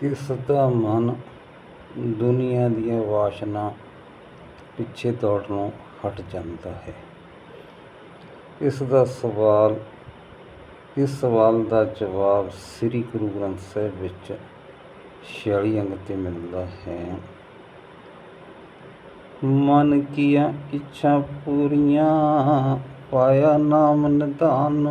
ਕਿਸ ਦਾ ਮਨ ਦੁਨੀਆ ਦੀਆਂ ਵਾਸ਼ਨਾ ਪਿੱਛੇ ਦੌੜਨੋਂ ਹਟ ਜਾਂਦਾ ਹੈ। ਇਸ ਦਾ ਸਵਾਲ, ਇਸ ਸਵਾਲ ਦਾ ਜਵਾਬ ਸ੍ਰੀ ਗੁਰੂ ਗ੍ਰੰਥ ਸਾਹਿਬ ਵਿੱਚ 46 ਅੰਗ ਤੇ ਮਿਲਦਾ ਹੈ। ਮਨ ਕੀਆਂ ਇੱਛਾ ਪੂਰੀਆਂ, ਪਾਇਆ ਨਾਮ ਨਿਧਾਨ।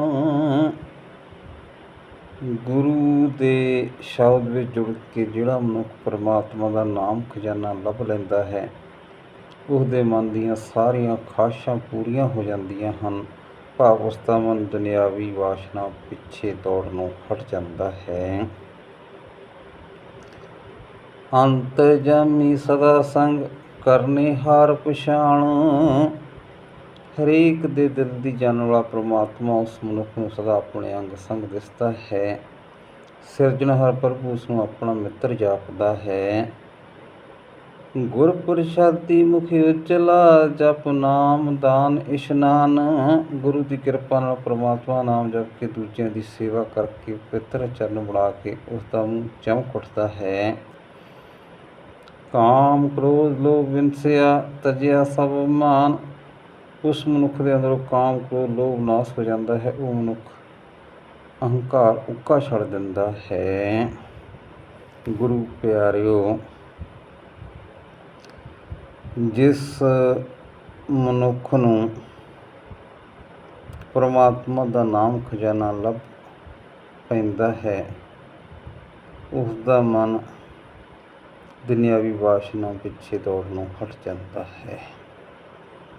ਗੁਰੂ ਦੇ ਸ਼ਬਦ ਵਿੱਚ ਜੁੜ ਕੇ ਜਿਹੜਾ ਮਨੁੱਖ ਪਰਮਾਤਮਾ ਦਾ ਨਾਮ ਖਜ਼ਾਨਾ ਲੱਭ ਲੈਂਦਾ ਹੈ ਉਸ ਦੇ ਮਨ ਦੀਆਂ ਸਾਰੀਆਂ ਖਾਸ਼ਾਂ ਪੂਰੀਆਂ ਹੋ ਜਾਂਦੀਆਂ ਹਨ। ਭਾਵ ਉਸ ਦਾ ਮਨ ਦੁਨਿਆਵੀ ਵਾਸ਼ਨਾ ਪਿੱਛੇ ਦੌੜਨੋਂ ਹਟ ਜਾਂਦਾ ਹੈ। ਅੰਤ ਜਾਮੀ ਸਦਾ ਸੰਗ ਕਰਨੇ ਹਾਰ ਪਛਾਣ। ਹਰੇਕ ਦੇ ਦਿਲ ਦੀ ਜਾਣਨ ਵਾਲਾ ਪ੍ਰਮਾਤਮਾ ਉਸ ਮਨੁੱਖ ਨੂੰ ਸਦਾ ਆਪਣੇ ਅੰਗ ਸੰਗ ਦਿਸਦਾ ਹੈ। ਸਿਰਜਣਹਾਰ ਪ੍ਰਭੂ ਉਸ ਨੂੰ ਆਪਣਾ ਮਿੱਤਰ ਜਾਪਦਾ ਹੈ। ਗੁਰ ਪ੍ਰਸਾਦੀ ਮੁਖੀ ਉਚਲਾ ਜਪ ਨਾਮ ਦਾਨ ਇਸ਼ਨਾਨ। ਗੁਰੂ ਦੀ ਕਿਰਪਾ ਨਾਲ ਪ੍ਰਮਾਤਮਾ ਨਾਮ ਜਪ ਕੇ ਦੂਜਿਆਂ ਦੀ ਸੇਵਾ ਕਰਕੇ ਪਵਿੱਤਰ ਚਰਨ ਬਣਾ ਕੇ ਉਸ ਦਾ ਮੂੰਹ ਚਮਕ ਉੱਠਦਾ ਹੈ। ਕਾਮ ਕ੍ਰੋਧ ਲੋਭ ਵਿੰਸਿਆ ਤਜਿਆ ਸਭ ਮਾਨ। ਉਸ ਮਨੁੱਖ ਦੇ ਅੰਦਰੋਂ ਕਾਮ, ਕ੍ਰੋਧ, ਲੋਭ, ਨਾਸ ਹੋ ਜਾਂਦਾ ਹੈ। ਉਹ ਮਨੁੱਖ ਅਹੰਕਾਰ ਉੱਕਾ ਛੱਡ ਦਿੰਦਾ ਹੈ। ਗੁਰੂ ਪਿਆਰਿਓ, ਜਿਸ ਮਨੁੱਖ ਨੂੰ ਪਰਮਾਤਮਾ ਦਾ ਨਾਮ ਖਜ਼ਾਨਾ ਲੱਭ ਪੈਂਦਾ ਹੈ ਉਸ ਦਾ ਮਨ ਦੁਨਿਆਵੀ ਵਾਸ਼ਨਾ ਪਿੱਛੇ ਦੌੜਨੋਂ ਹਟ ਜਾਂਦਾ ਹੈ।